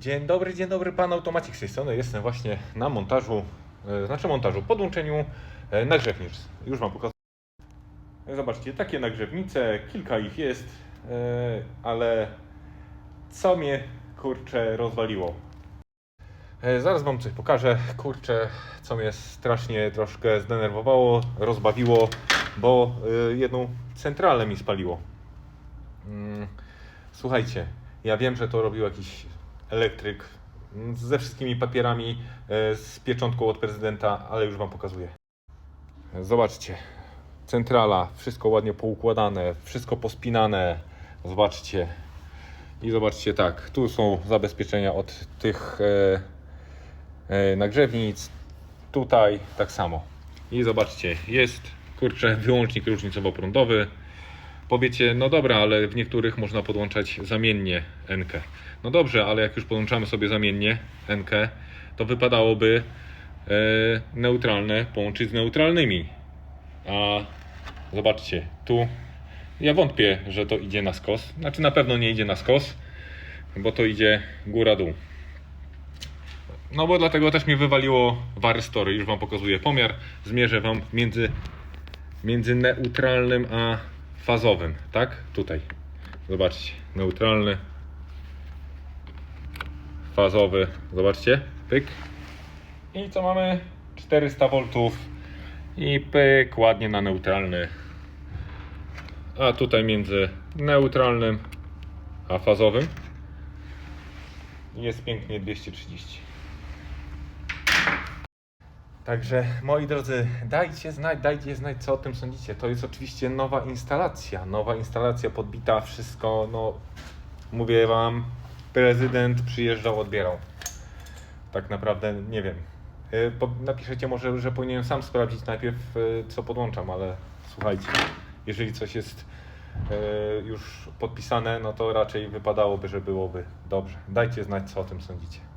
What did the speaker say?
Dzień dobry, dzień dobry, pan Automatik z tej strony. Jestem właśnie na montażu, e, znaczy montażu, podłączeniu e, nagrzewnic. Już wam pokazuję. E, Zobaczcie, takie nagrzewnice, kilka ich jest, e, ale co mnie kurczę rozwaliło. Zaraz wam coś pokażę. Kurczę, co mnie strasznie troszkę zdenerwowało, rozbawiło, bo jedną centralę mi spaliło. Mm, Słuchajcie, ja wiem, że to robił jakiś elektryk mm, ze wszystkimi papierami, e, z pieczątką od prezydenta, ale już Wam pokazuję. Zobaczcie, centrala, wszystko ładnie poukładane, wszystko pospinane. Zobaczcie. I zobaczcie tak, tu są zabezpieczenia od tych e, e, nagrzewnic, tutaj tak samo. I zobaczcie, jest kurczę wyłącznik różnicowo-prądowy. Powiecie, no dobra, ale w niektórych można podłączać zamiennie NK. No dobrze, ale jak już podłączamy sobie zamiennie NK, to wypadałoby e, neutralne połączyć z neutralnymi. A zobaczcie, tu ja wątpię, że to idzie na skos. Znaczy na pewno nie idzie na skos, bo to idzie góra-dół. No bo dlatego też mnie wywaliło Warstory. Już Wam pokazuję pomiar. Zmierzę Wam między między neutralnym a fazowym, tak? Tutaj. Zobaczcie, neutralny, fazowy, zobaczcie, pyk. I co mamy? 400 V i pyk, ładnie na neutralny. A tutaj między neutralnym a fazowym jest pięknie 230. Także moi drodzy, dajcie znać, dajcie znać, co o tym sądzicie. To jest oczywiście nowa instalacja, nowa instalacja podbita, wszystko, no mówię wam, prezydent przyjeżdżał, odbierał. Tak naprawdę nie wiem. Y, Napiszecie może, że powinienem sam sprawdzić najpierw, y, co podłączam, ale słuchajcie, jeżeli coś jest y, już podpisane, no to raczej wypadałoby, że byłoby dobrze. Dajcie znać, co o tym sądzicie.